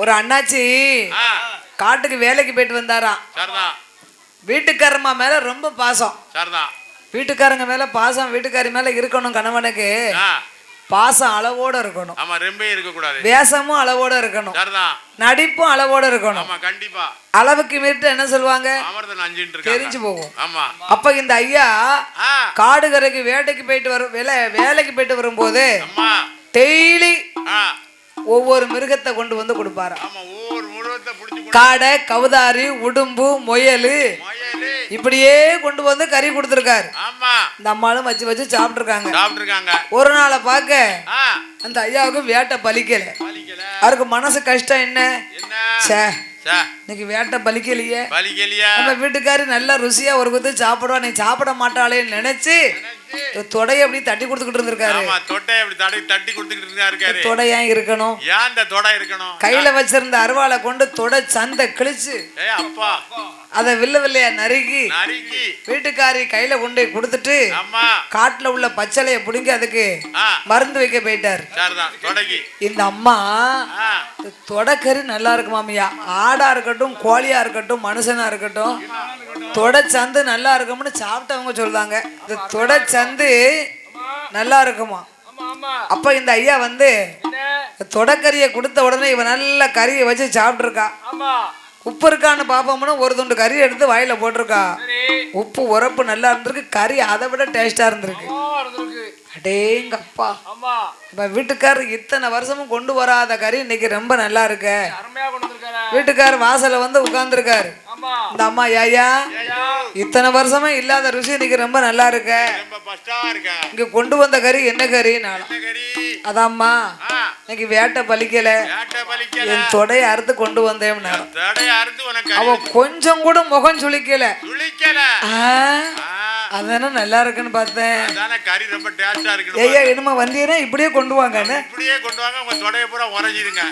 ஒரு அண்ணாச்சி காட்டுக்கு வேலைக்கு போயிட்டு வந்தாராம். வீட்டுக்காரம்மா மேல ரொம்ப பாசம். வீட்டுக்காரங்க மேல பாசம் வீட்டுக்காரி மேல இருக்கணும் கணவனுக்கு. பாசம் அளவோட இருக்கணும். ஆமா ரொம்ப இருக்க கூடாது வேஷமும் அளவோட இருக்கணும். நடிப்பும் அளவோட இருக்கணும். ஆமா கண்டிப்பா. அளவுக்கு மீறிட்டு என்ன சொல்லுவாங்க? தெரிஞ்சு போகும். ஆமா. அப்ப இந்த ஐயா காடுகரைக்கு வேட்டைக்கு போயிட்டு வரும் வேலை வேலைக்கு போயிட்டு வரும்போது டெய்லி ஒவ்வொரு மிருகத்தை கொண்டு வந்து புடிச்சு காடை கவுதாரி உடும்பு முயல் இப்படியே கொண்டு வந்து கறி கொடுத்துருக்காரு. இந்த அம்மாளும் வச்சு வச்சு சாப்பிட்ருக்காங்க சாப்பிட்டு இருக்காங்க ஒரு நாளை பார்க்க அந்த ஐயாவுக்கு வேட்டை பலிக்கல. அவருக்கு மனசு கஷ்டம் என்ன? சே இன்னைக்கு வேட்டை பலிக்கலையே. பலிக்கலையா? நம்ம வீட்டுக்காரி நல்லா ருசியா ஒரு குத்து சாப்பிடுவா நீ சாப்பிட மாட்டாளேன்னு நினைச்சு தொடையை அப்படி தட்டி கொடுத்துக்கிட்டு இருந்திருக்காரு. ஆமா தொட்டை அப்படி தடவி தட்டி கொடுத்துக்கிட்டு இருந்தா இருக்காரு. தொடை ஏன் இருக்கணும்? ஏன் இந்த தொடை இருக்கணும்? கையில வச்சிருந்த அருவாளை கொண்டு தொடை சந்தை கிழிச்சு ஏ அப்பா. அதை வில்ல வில்லையா நறுக்கி நறுக்கி. வீட்டுக்காரி கையில கொண்டு கொடுத்துட்டு அம்மா காட்டுல உள்ள பச்சளைய புடுங்கி அதுக்கு மருந்து வைக்க போயிட்டார். இந்த அம்மா தொடக்கறி நல்லா இருக்கு மாமியா. ஆடா இருக்கட்டும் கோழியா இருக்கட்டும் மனுஷனா இருக்கட்டும். தொடை சந்து நல்லா இருக்கும்னு சாப்பிட்டவங்க சொல்றாங்க. இந்த தொடை சந்து நல்லா இருக்குமா? அப்ப இந்த ஐயா வந்து தொடக்கறியை கொடுத்த உடனே இவன் நல்ல கறியை வச்சு சாப்பிட்ருக்கா உப்பு இருக்கான்னு பார்ப்போம்னா ஒரு துண்டு கறி எடுத்து வாயில போட்டிருக்கா. உப்பு உரப்பு நல்லா இருந்திருக்கு. கறி அதை விட டேஸ்டா இருந்திருக்கு. அடேங்கப்பா. இப்ப வீட்டுக்காரர் இத்தனை வருஷமும் கொண்டு வராத கறி இன்னைக்கு ரொம்ப நல்லா இருக்கு. வீட்டுக்காரர் வாசல்ல வந்து உட்கார்ந்துருக்காரு. இந்த அம்மா ஐயா இத்தனை வருஷமா இல்லாத ருசி இன்னைக்கு ரொம்ப நல்லா இருக்க. இங்க கொண்டு வந்த கறி என்ன கறி? நாளும் அதாம்மா இன்னைக்கு வேட்டை பலிக்கல என் தொடையை அறுத்து கொண்டு வந்தேன் அவ கொஞ்சம் கூட முகம் சுளிக்கல. ஆ? அதானே நல்லா இருக்குன்னு பார்த்தேன். அதானே கறி ரொம்ப டேஸ்டா இருக்கு ஐயா இனிமே வந்தீங்கன்னா இப்படியே கொண்டு வாங்கன்னு? இப்படியே கொண்டு வாங்க உங்க தொடைய பூரா உறைஞ்சிருங்க